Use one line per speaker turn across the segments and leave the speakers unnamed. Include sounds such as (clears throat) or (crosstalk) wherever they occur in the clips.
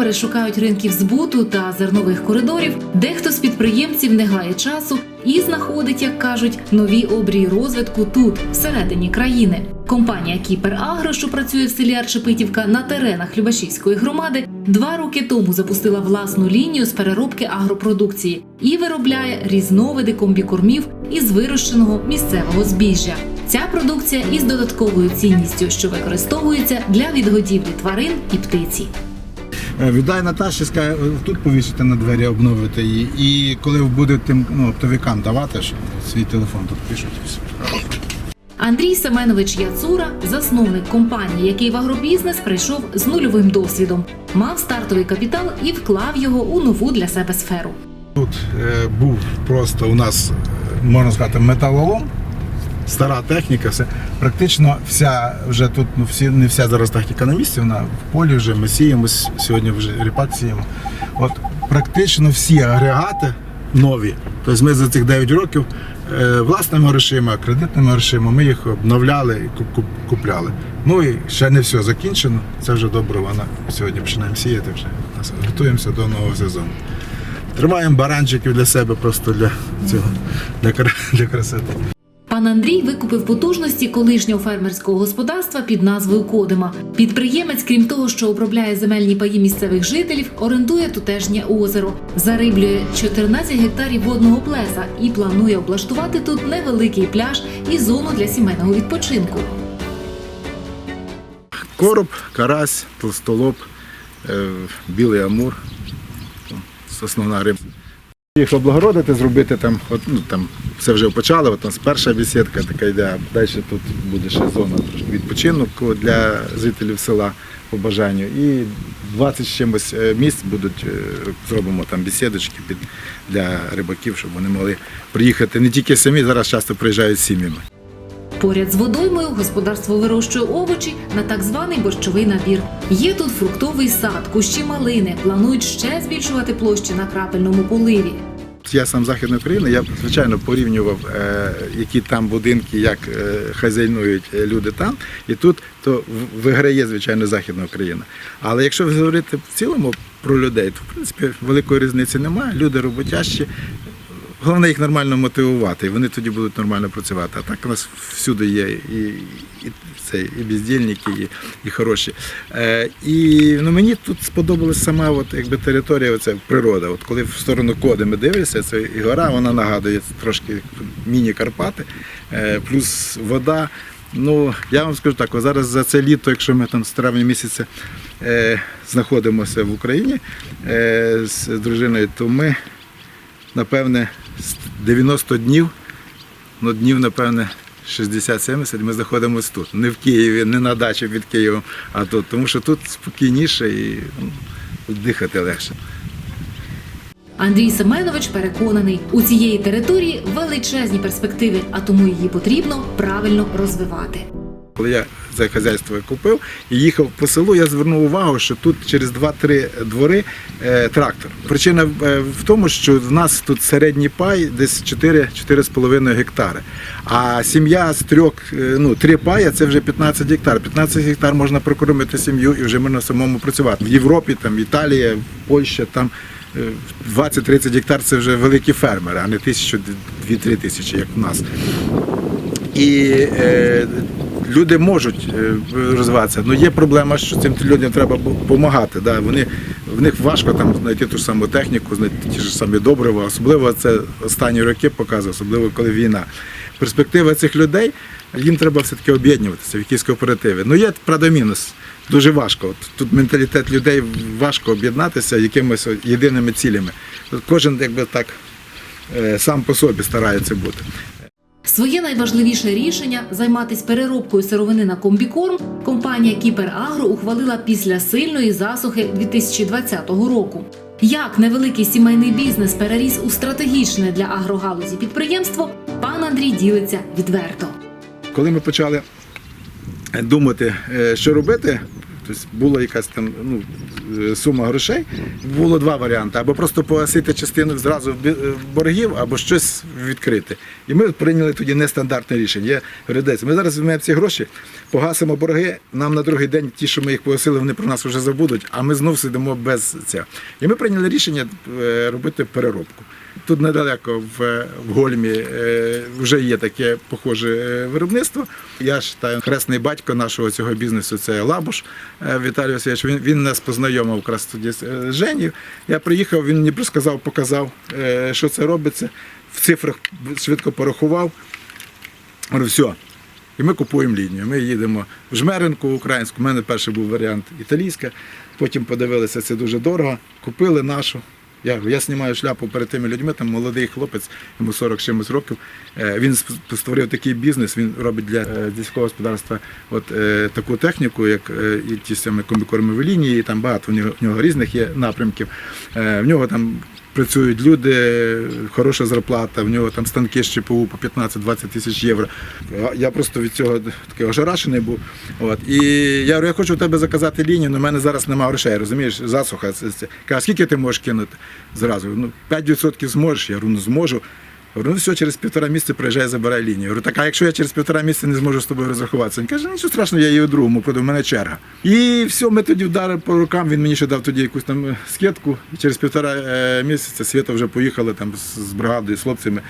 Фермери шукають ринків збуту та зернових коридорів. Дехто з підприємців не гає часу і знаходить, як кажуть, нові обрії розвитку тут, всередині країни. Компанія Кіпер Агро, що працює в селі Арчепитівка на теренах Любашівської громади, два роки тому запустила власну лінію з переробки агропродукції і виробляє різновиди комбікормів із вирощеного місцевого збіжжя. Ця продукція із додатковою цінністю, що використовується для відгодівлі тварин і птиці.
Е, Віддай Наташі, скаже, тут повісити на двері, обновити її. І коли буде тим ну, оптовикам давати, щоб свій телефон тут пишуть.
Андрій Семенович Яцура, засновник компанії, який в агробізнес прийшов з нульовим досвідом, мав стартовий капітал і вклав його у нову для себе сферу.
Тут е, був просто у нас, е, можна сказати, металолом, стара техніка, все. Практично вся вже тут, ну всі, не вся зараз техніка на місці, вона в полі вже ми сіємо, сьогодні вже ріпак сіємо. От практично всі агрегати нові. Тобто ми за цих 9 років е, власними грошима, кредитними грошима, ми їх обновляли і куп- куп- купляли. Ну і ще не все закінчено. Це вже добре. Вона сьогодні починаємо сіяти вже. Готуємося до нового сезону. Тримаємо баранчиків для себе просто для цього, для, для красоти.
Пан Андрій викупив потужності колишнього фермерського господарства під назвою Кодима. Підприємець, крім того, що обробляє земельні паї місцевих жителів, орендує тутешнє озеро, зариблює 14 гектарів водного плеса і планує облаштувати тут невеликий пляж і зону для сімейного відпочинку.
Короб, карась, толстолоб, е, білий амур. Основна риба. Їх облагородити, зробити там, от, ну, там все вже почали, от там перша бесідка така йде, далі тут буде ще зона відпочинок для жителів села по бажанню. І 20 з чимось е, місць будуть, е, зробимо там бесідочки для рибаків, щоб вони могли приїхати не тільки самі, зараз часто приїжджають з сім'ями.
Поряд з водоймою господарство вирощує овочі на так званий борщовий набір. Є тут фруктовий сад, кущі малини. Планують ще збільшувати площі на крапельному поливі.
Я сам Західної України, я звичайно порівнював, е, які там будинки, як е, хазяйнують е, люди там, і тут то виграє, звичайно, Західна Україна. Але якщо говорити в цілому про людей, то в принципі великої різниці немає. Люди роботящі. Головне їх нормально мотивувати, і вони тоді будуть нормально працювати. А так у нас всюди є і, і, це, і бездільники, і, і хороші. Е, і ну, мені тут сподобалась сама от, якби, територія, оця, природа. От коли в сторону коди ми дивимося, це і гора, вона нагадує трошки міні-Карпати, е, плюс вода. Ну, я вам скажу так, зараз за це літо, якщо ми там з травня місяця е, знаходимося в Україні е, з дружиною, то ми напевне, 90 днів, ну днів, напевне, 60-70 ми знаходимося тут. Не в Києві, не на дачі під Києвом, а тут. Тому що тут спокійніше і ну, дихати легше.
Андрій Семенович переконаний, у цієї території величезні перспективи, а тому її потрібно правильно розвивати.
Коли я це хазяйство купив і їхав по селу, я звернув увагу, що тут через 2-3 двори е, трактор. Причина е, в тому, що в нас тут середній пай десь 4-4,5 гектари. А сім'я з трьох, е, ну, три пая це вже 15 гектар. 15 гектар можна прокормити сім'ю і вже можна самому працювати. В Європі, там, Італія, Польща, там е, 20-30 гектар це вже великі фермери, а не тисячу, дві-три тисячі, як у нас. І е, люди можуть е, розвиватися. але є проблема, що цим людям треба допомагати. Да. Вони, в них важко там знайти ту ж саму техніку, знайти ті ж самі добрива. Особливо це останні роки показує, особливо коли війна. Перспектива цих людей, їм треба все-таки об'єднуватися в якісь кооперативи. Ну є правда мінус. Дуже важко. Тут менталітет людей важко об'єднатися якимись єдиними цілями. Кожен якби так е, сам по собі старається бути.
Своє найважливіше рішення займатися переробкою сировини на комбікорм компанія Кіпер Агро ухвалила після сильної засухи 2020 року. Як невеликий сімейний бізнес переріс у стратегічне для агрогалузі підприємство, пан Андрій ділиться відверто.
Коли ми почали думати, е, що робити, тобто була якась там ну, е, сума грошей, було два варіанти: або просто погасити частину зразу е, боргів, або щось відкрити. І ми прийняли тоді нестандартне рішення. Я говорю, «Десь, ми зараз візьмемо ці гроші, погасимо борги. Нам на другий день ті, що ми їх погасили, вони про нас вже забудуть, а ми знов сидимо без цього. І ми прийняли рішення е, робити переробку. Тут недалеко в, в Гольмі е, вже є таке похоже е, виробництво. Я вважаю, хресний батько нашого цього бізнесу це Лабуш е, Віталій Васильович. Він, він нас познайомив якраз тоді з Женєю. Я приїхав, він мені розказав, показав, що це робиться. В цифрах швидко порахував. Говорю, все. І ми купуємо лінію. Ми їдемо в Жмеринку українську. У мене перший був варіант італійська. Потім подивилися, це дуже дорого. Купили нашу. Я, я знімаю шляпу перед тими людьми, там молодий хлопець, йому 40 чимось років. Е, Він створив такий бізнес, він робить для е, сільського господарства от, е, таку техніку, як і ті самі комбікормові лінії, і там багато в нього, в нього різних є напрямків. В нього там працюють люди, хороша зарплата, в нього там станки з ЧПУ по 15-20 тисяч євро. Я просто від цього такий ожарашений був. От. І я говорю, я хочу у тебе заказати лінію, але в мене зараз немає грошей, розумієш, засуха. Каже, скільки ти можеш кинути зразу? Ну, 5% зможеш. Я говорю, ну зможу. Говорю, ну все, через півтора місяця приїжджай, забирай лінію. Говорю, так, а якщо я через півтора місяця не зможу з тобою розрахуватися? Він каже, нічого страшного, я її у другому продаю, в мене черга. І все, ми тоді вдарили по рукам, він мені ще дав тоді якусь там е, скидку. І через півтора е, місяця Свята вже поїхала там з бригадою, з хлопцями.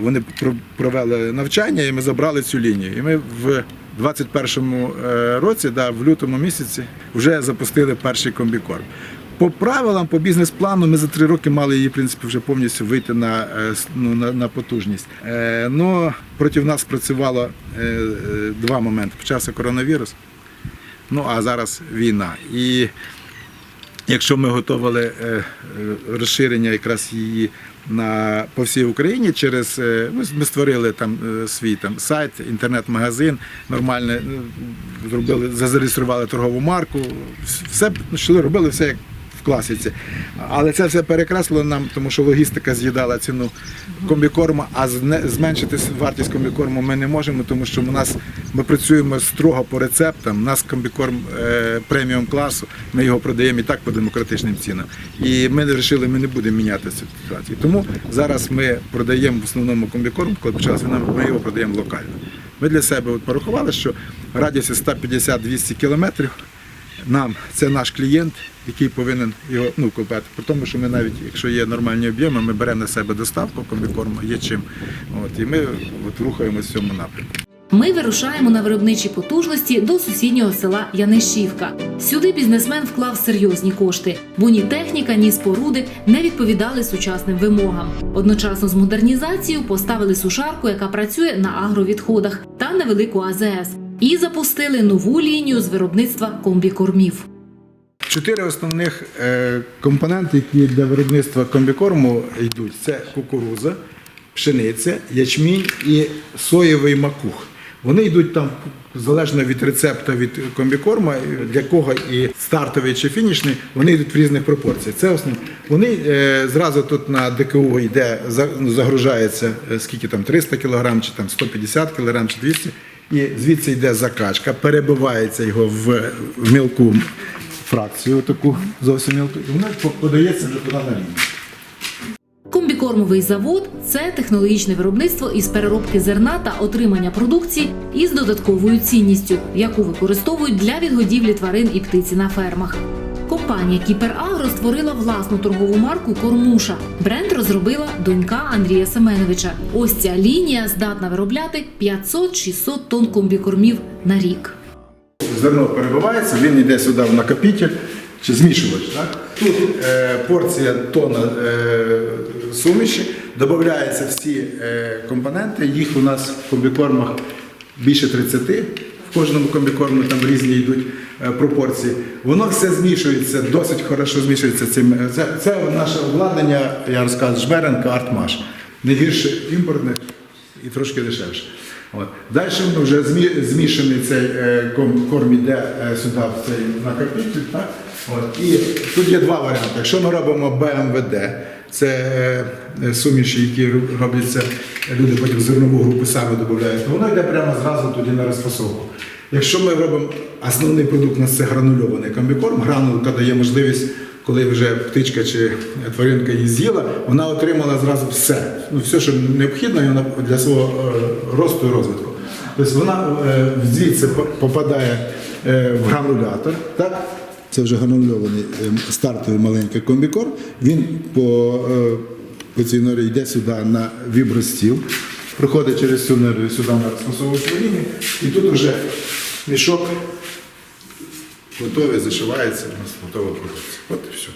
Вони про- провели навчання і ми забрали цю лінію. І ми в 21-му е, році, да, в лютому місяці, вже запустили перший комбікорм. По правилам, по бізнес-плану, ми за три роки мали її в принципі вже повністю вийти на, е, ну, на, на потужність. Е, но проти нас працювало е, е, два моменти. Почався коронавірус, ну а зараз війна. І якщо ми готували е, е, розширення якраз її на по всій Україні через е, ну, ми створили там е, свій там сайт, інтернет-магазин, нормально е, зробили, зареєстрували торгову марку, все що робили все як в класиці. Але це все перекреслило нам, тому що логістика з'їдала ціну комбікорму, а зменшити вартість комбікорму ми не можемо, тому що у нас ми працюємо строго по рецептам. У нас комбікорм е, преміум класу, ми його продаємо і так по демократичним цінам. І ми вирішили, ми не будемо міняти цю ситуацію. Тому зараз ми продаємо в основному комбікорм, коли почалася ми його продаємо локально. Ми для себе порахували, що радіусі 150-200 кілометрів нам це наш клієнт, який повинен його ну, купити. При тому, що ми навіть, якщо є нормальні об'єми, ми беремо на себе доставку комбікорму, є чим. От, і ми от, рухаємося в цьому напрямку.
Ми вирушаємо на виробничі потужності до сусіднього села Янишівка. Сюди бізнесмен вклав серйозні кошти, бо ні техніка, ні споруди не відповідали сучасним вимогам. Одночасно з модернізацією поставили сушарку, яка працює на агровідходах, та невелику АЗС. І запустили нову лінію з виробництва комбікормів.
Чотири основних е, компоненти, які для виробництва комбікорму йдуть: це кукуруза, пшениця, ячмінь і соєвий макух. Вони йдуть там залежно від рецепту від комбікорма, для кого і стартовий чи фінішний, вони йдуть в різних пропорціях. Це основне. Вони е, зразу тут на ДКУ йде, загружається е, скільки там 300 кг, чи там 150 кг, чи 200 і звідси йде закачка, перебивається його в, мілку фракцію, таку зовсім мілку, і воно подається вже туди на лінію.
Комбікормовий завод це технологічне виробництво із переробки зерна та отримання продукції із додатковою цінністю, яку використовують для відгодівлі тварин і птиці на фермах. Компанія Кіперагро створила власну торгову марку Кормуша. Бренд розробила донька Андрія Семеновича. Ось ця лінія здатна виробляти 500-600 тонн комбікормів на рік.
Зерно перебивається, він йде сюди в накопитель чи змішувач. Так? Тут е, порція тонна е, суміші, додаються всі е, компоненти, їх у нас в комбікормах більше 30. В кожному комбікорму там різні йдуть е, пропорції. Воно все змішується, досить хорошо змішується цим. е, Це, це наше обладнання, я розказую, Жмеренка Артмаш. Не гірше імпортне і трошки дешевше. От. Далі воно вже змі- змішаний цей е, корм іде е, сюди, в цей. Так? І тут є два варіанти. Якщо ми робимо БМВД, це е, суміші, які робляться, люди потім зернову групу самі додають, то воно йде прямо зразу тоді на розфасовку. Якщо ми робимо основний продукт, у нас це гранульований комбікорм, гранулка дає можливість, коли вже птичка чи тваринка її з'їла, вона отримала зразу все. Ну, все, що необхідно і вона для свого е, росту і розвитку. Тобто вона е, звідси попадає в гранулятор. Так? Це вже гранульований е, стартовий маленький комбікорм. Він по, е, по цій норі йде сюди на вібростіл, проходить через цю нору сюди на розфасовочну лінію, і тут вже мішок готовий, зашивається, у нас готова продукція. От і все.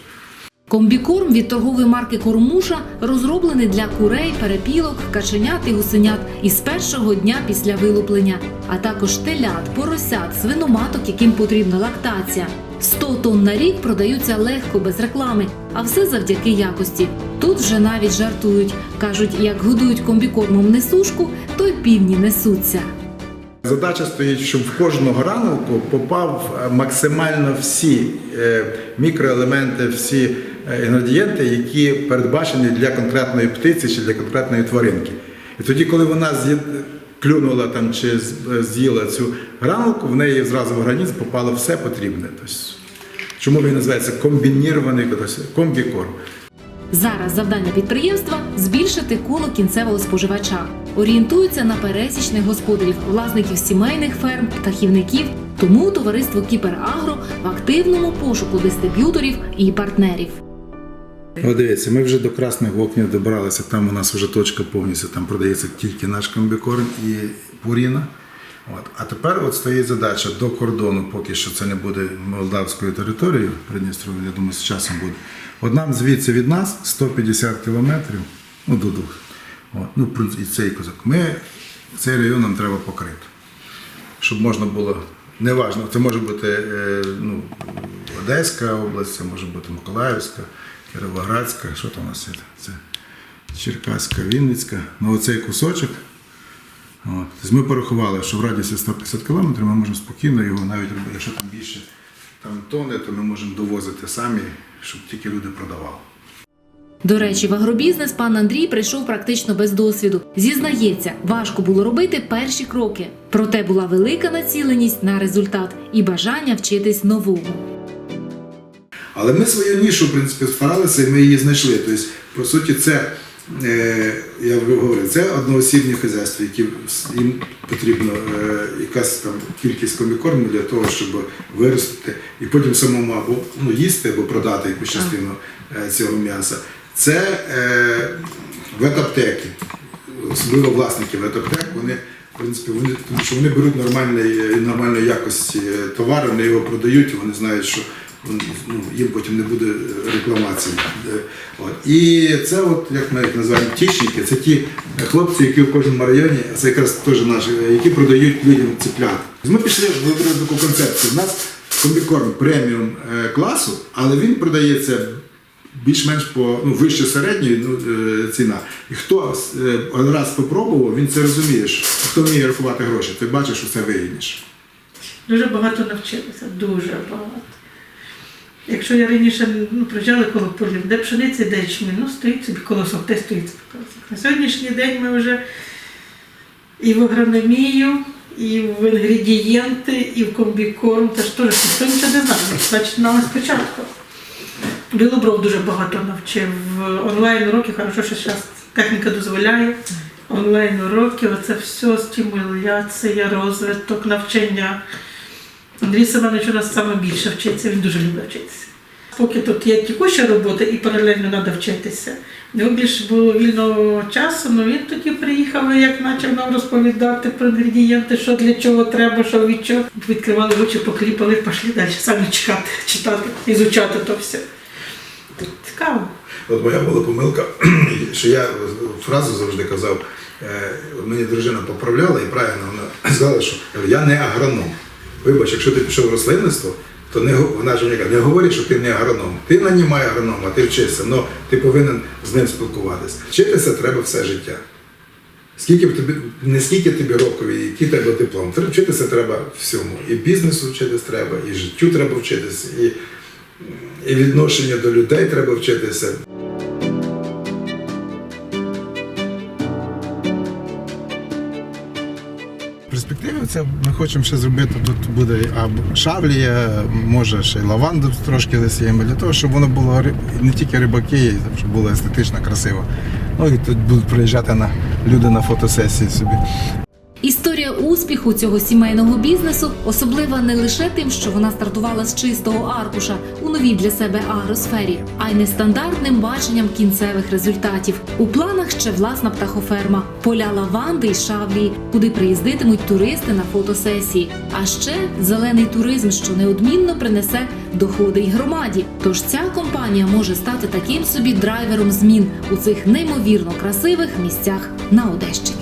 Комбікорм від торгової марки Кормуша розроблений для курей, перепілок, каченят і гусенят із першого дня після вилуплення, а також телят, поросят, свиноматок, яким потрібна лактація. 100 тонн на рік продаються легко без реклами, а все завдяки якості. Тут вже навіть жартують. кажуть, як годують комбікормом несушку, то й півні несуться.
Задача стоїть, щоб в кожну гранулку попав максимально всі е, мікроелементи, всі е, інгредієнти, які передбачені для конкретної птиці чи для конкретної тваринки. І тоді, коли вона з'їд- клюнула там чи е, з'їла цю гранулку, в неї зразу в організм попало все потрібне. Тобто, чому він називається комбінірований комбікорм?
Зараз завдання підприємства збільшити коло кінцевого споживача. Орієнтуються на пересічних господарів, власників сімейних ферм, птахівників. Тому товариство Кіперагро в активному пошуку дистриб'юторів і партнерів.
О, дивіться, ми вже до красних вокнів добралися. Там у нас вже точка повністю, там продається тільки наш комбікорм і пуріна. От. А тепер от стоїть задача до кордону, поки що це не буде молдавською територією Придністров'я, я думаю, з часом буде. От нам звідси від нас 150 кілометрів, ну до двох. Ну, і цей козак. Ми цей район нам треба покрити щоб можна було. Неважно, це може бути е, ну, Одеська область, це може бути Миколаївська, Кіровоградська, що там у нас є? Це Черкаська, Вінницька. Ну оцей кусочок. От. Тобто ми порахували, що в радіусі 150 кілометрів ми можемо спокійно його, навіть робити, якщо там більше там, тони, то ми можемо довозити самі, щоб тільки люди продавали.
До речі, в агробізнес пан Андрій прийшов практично без досвіду. Зізнається, важко було робити перші кроки. Проте була велика націленість на результат і бажання вчитись новому.
Але ми свою нішу, в принципі, старалися і ми її знайшли. Тобто, по суті, це, е, я вже говорив, це одноосібні хазяйства, які їм потрібно е, якась там кількість комікорму для того, щоб виростити і потім самому або ну, їсти, або продати якусь частину е, цього м'яса. Це е, ветаптеки, особливо власники ветаптек, вони. В принципі, вони, тому що вони беруть нормальної, нормальної якості е, товар, вони його продають, вони знають, що ну, їм потім не буде рекламації. Е. І це, от, як ми їх називаємо, тічники, це ті хлопці, які в кожному районі, це якраз теж наші, е, які продають людям циплят. Ми пішли в таку концепцію. У нас комбікорм преміум е, класу, але він продається більш-менш по ну, вище середньої ну, е, ціна. І хто е, раз спробував, він це розуміє. що Хто вміє рахувати гроші, ти бачиш, що це вигідніше.
Дуже багато навчилися, дуже багато. Якщо я раніше ну, приїжджала коло полів, де пшениця, де ячмінь, ну стоїть собі колосок, де стоїть колосок. На сьогоднішній день ми вже і в агрономію, і в інгредієнти, і в комбікорм, та ж теж ніхто нічого не знає. Починали спочатку. Білобров дуже багато навчив. Онлайн уроки, хорошо, що зараз техніка дозволяє. Онлайн уроки, оце все стимуляція, розвиток, навчання. Андрій Семенович у нас саме більше вчиться, він дуже любить вчитися. Поки тут є текуща робота і паралельно треба вчитися. У нього більше було вільного часу, але він тоді приїхав, і як почав нам розповідати про інгредієнти, що для чого треба, що від чого. Відкривали очі, покліпали, пішли далі самі чекати, читати, ізучати то все. Цікаво.
От моя була помилка, (clears throat) що я фразу завжди казав, е, мені дружина поправляла і правильно вона (clears throat) сказала, що я не агроном. Вибач, якщо ти пішов в рослинництво, то не, вона ж не говори, що ти не агроном. Ти нанімай агронома, ти вчишся, але ти повинен з ним спілкуватися. Вчитися треба все життя. Скільки б тобі, не скільки тобі років, і який тебе диплом. Вчитися треба всьому. І бізнесу вчитися треба, і життю треба вчитися, і, і відношення до людей треба вчитися. Це ми хочемо ще зробити. Тут буде або шавлія, може ще й лаванду трошки засіємо, для того, щоб воно було не тільки рибаки, щоб було естетично красиво. Ну і тут будуть приїжджати на люди на фотосесії собі.
Успіху цього сімейного бізнесу особлива не лише тим, що вона стартувала з чистого аркуша у новій для себе агросфері, а й нестандартним баченням кінцевих результатів. У планах ще власна птахоферма, поля лаванди й шавлії, куди приїздитимуть туристи на фотосесії. А ще зелений туризм, що неодмінно принесе доходи й громаді. Тож ця компанія може стати таким собі драйвером змін у цих неймовірно красивих місцях на Одещині.